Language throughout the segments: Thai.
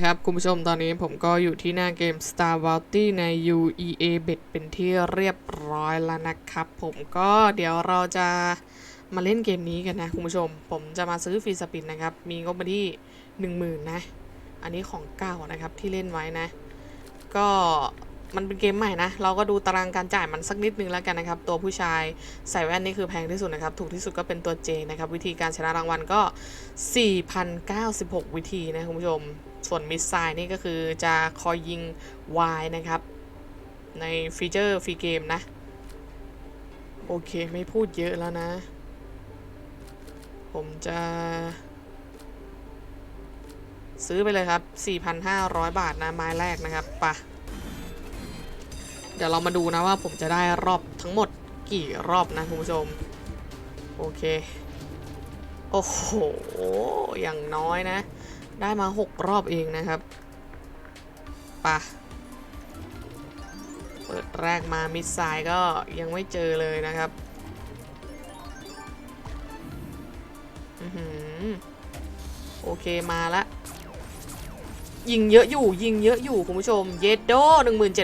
ครับคุณผู้ชมตอนนี้ผมก็อยู่ที่หน้าเกม Star v a l t y ใน UEA Bet เป็นที่เรียบร้อยแล้วนะครับ ผมก็เดี๋ยวเราจะมาเล่นเกมนี้กันนะคุณผู้ชม ผมจะมาซื้อฟรีสปินนะครับ มีงบมาที่ 10,000 นะ อันนี้ของเก่านะครับที่เล่นไว้นะ ก็มันเป็นเกมใหม่นะ เราก็ดูตารางการจ่ายมันสักนิดนึงแล้วกันนะครับ ตัวผู้ชายใส่แว่นนี่คือแพงที่สุดนะครับ ถูกที่สุดก็เป็นตัว J นะครับ วิธีการชนะรางวัลก็ 4,096 วิธีนะคุณผู้ชม ส่วนมิสไซล์นี่ก็คือจะคอยยิง Y นะครับ ในฟีเจอร์ฟรีเกมนะ โอเคไม่พูดเยอะแล้วนะ ผมจะ ซื้อไปเลยครับ 4,500 บาทนะไม้แรกนะครับปะเดี๋ยวเรามาดูนะว่าผมจะได้รอบทั้งหมดกี่รอบนะคุณผู้ชม โอเค โอ้โห อย่างน้อยนะ ได้มา 6 รอบเองนะครับปะเปิดแรกมามิดไซด์ก็ยังไม่เจอเลยนะครับอือหือโอเคมาละยิงเยอะอยู่ยิงเยอะอยู่ คุณผู้ชม เยดโด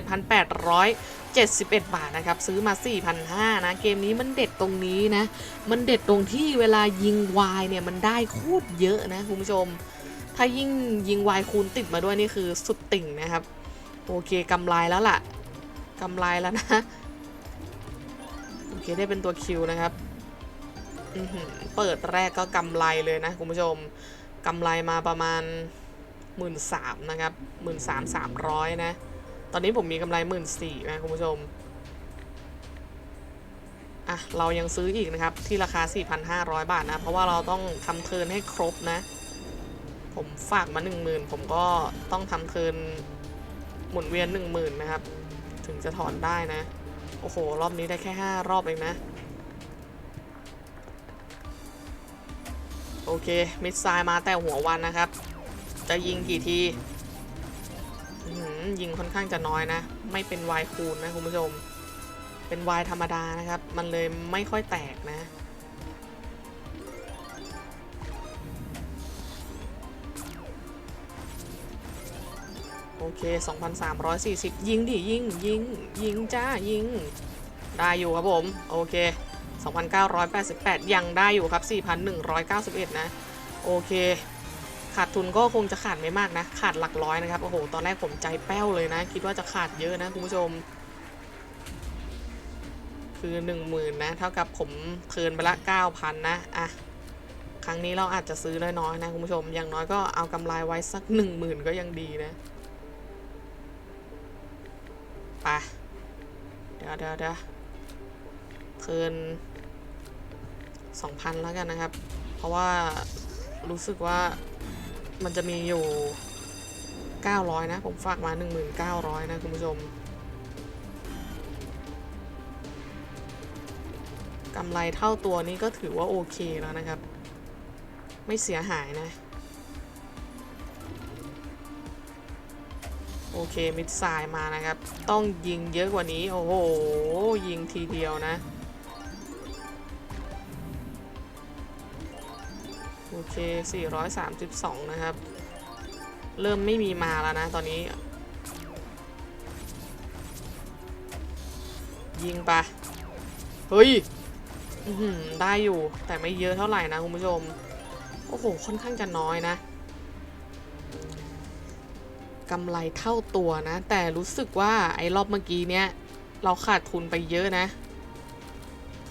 17,871 บาทนะครับ ซื้อมา 4,500 นะ เกมนี้มันเด็ดตรงนี้นะ มันเด็ดตรงที่เวลายิงวายเนี่ย มันได้โคตรเยอะนะ คุณผู้ชม ถ้ายิ่งยิงวายคูณติดมาด้วยนี่คือสุดติ่งนะครับ โอเคกำไรแล้วล่ะกำไรแล้วนะ โอเคได้เป็นตัวคิวนะครับเปิดแรกก็กำไรเลยนะคุณผู้ชมกำไรมาประมาณหมื่นสามนะครับหมื่นสามสามร้อยนะ ตอนนี้ผมมีกำไรหมื่นสี่นะคุณผู้ชมอะเรายังซื้ออีกนะครับ ที่ราคา 4,500 บาทนะ เพราะว่าเราต้องทำเทินให้ครบนะ ผมฝากมา10,000ผมก็ต้องทำเทินหมุนเวียน10,000นะครับ ถึงจะถอนได้นะ โอ้โห รอบนี้ได้แค่5รอบเองนะ โอเค มิดไซล์มาแต่หัววันนะครับ จะยิงกี่ทียิงค่อนข้างจะน้อยนะ ไม่เป็นวายคูณนะคุณผู้ชม เป็นวายธรรมดานะครับ มันเลยไม่ค่อยแตกนะ เค 2,340 ยิงดิยิงยิงยิงจ้ายิง ได้อยู่ครับผม โอเค 2,988 ยังได้อยู่ครับ 4,191 นะ โอเค ขาดทุนก็คงจะขาดไม่มากนะ ขาดหลักร้อยนะครับ โอ้โห ตอนแรกผมใจแป้วเลยนะ คิดว่าจะขาดเยอะนะคุณผู้ชม คือ 10,000นะ เท่ากับผมเทินไปละ 9,000 นะ อะครั้งนี้เราอาจจะซื้อน้อยๆนะคุณผู้ชม อย่างน้อยก็เอากำไรไว้สัก 10,000 ก็ยังดีนะ เดี๋ยวเดี๋ยวเดี๋ยวเทิร์น2,000แล้วกันนะครับ เพราะว่ารู้สึกว่ามันจะมีอยู่ 900 นะ ผมฝากมา 1,900 นะ คุณผู้ชมกำไรเท่าตัวนี้ก็ถือว่าโอเคแล้วนะครับ ไม่เสียหายนะ โอเคมิดไซล์มานะครับ ต้องยิงเยอะกว่านี้ โอ้โห ยิงทีเดียวนะ โอเค 432 นะครับ เริ่มไม่มีมาแล้วนะตอนนี้ ยิงไปะเฮ้ยได้อยู่แต่ไม่เยอะเท่าไหร่นะคุณผู้ชม โอ้โห ค่อนข้างจะน้อยนะ กำไรเท่าตัวนะ แต่รู้สึกว่าไอ้รอบเมื่อกี้เนี้ย เราขาดทุนไปเยอะนะ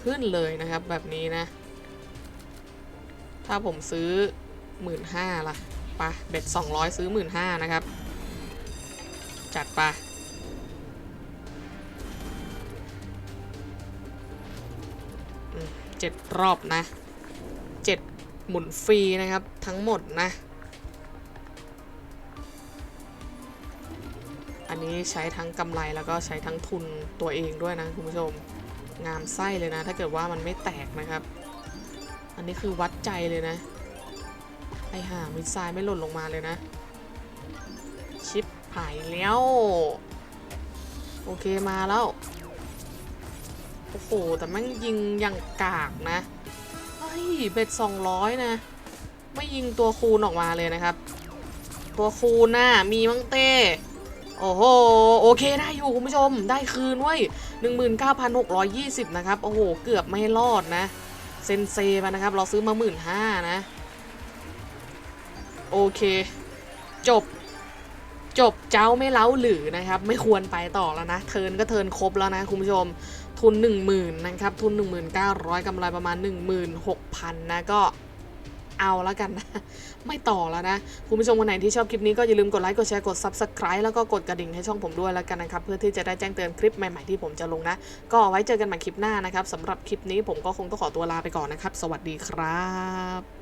ขึ้นเลยนะครับแบบนี้นะ ถ้าผมซื้อ 1 5ื่นห้าล่ะปะเบ็ด200 ซื้อ 1 5ื่นห้านะครับ จัดปะเจ็ดรอบนะเจ็ดหมุนฟรีนะครับทั้งหมดนะ นนี้ใช้ทั้งกำไรแล้วก็ใช้ทั้งทุนตัวเองด้วยนะคุณผู้ชม งามไส้เลยนะ ถ้าเกิดว่ามันไม่แตกนะครับ อันนี้คือวัดใจเลยนะ ไอห่ามิดไซล์ไม่หล่นลงมาเลยนะ ชิปหายแล้ว โอเคมาแล้ว โอ้โห แต่แม่งยิงอย่างกากนะเฮ้ยเบ็ด200นะ ไม่ยิงตัวคูณออกมาเลยนะครับ ตัวคูณน่ะมีมั้งเต้ โอ้โหโอเคได้อยู่คุณผู้ชมได้คืนเว้ย19,620 นะครับ โอ้โห เกือบไม่รอดนะ เซนเซไปนะครับ เราซื้อมา 15,000นะ โอเค จบ จบเจ้าไม่เล้าหรือนะครับ ไม่ควรไปต่อแล้วนะ เทิร์นก็เทิร์นครบแล้วนะคุณผู้ชมทุน 10,000 นะครับ ทุน 1,900กำไรประมาณ 16,000 นะก็ เอาแล้วกันนะ ไม่ต่อแล้วนะ คุณผู้ชมคนไหนที่ชอบคลิปนี้ก็อย่าลืมกดไลค์กดแชร์กด Subscribe แล้วก็กดกระดิ่งให้ช่องผมด้วยแล้วกันนะครับ เพื่อที่จะได้แจ้งเตือนคลิปใหม่ๆที่ผมจะลงนะ ก็ไว้เจอกันใหม่คลิปหน้านะครับสำหรับคลิปนี้ผมก็คงต้องขอตัวลาไปก่อนนะครับ สวัสดีครับ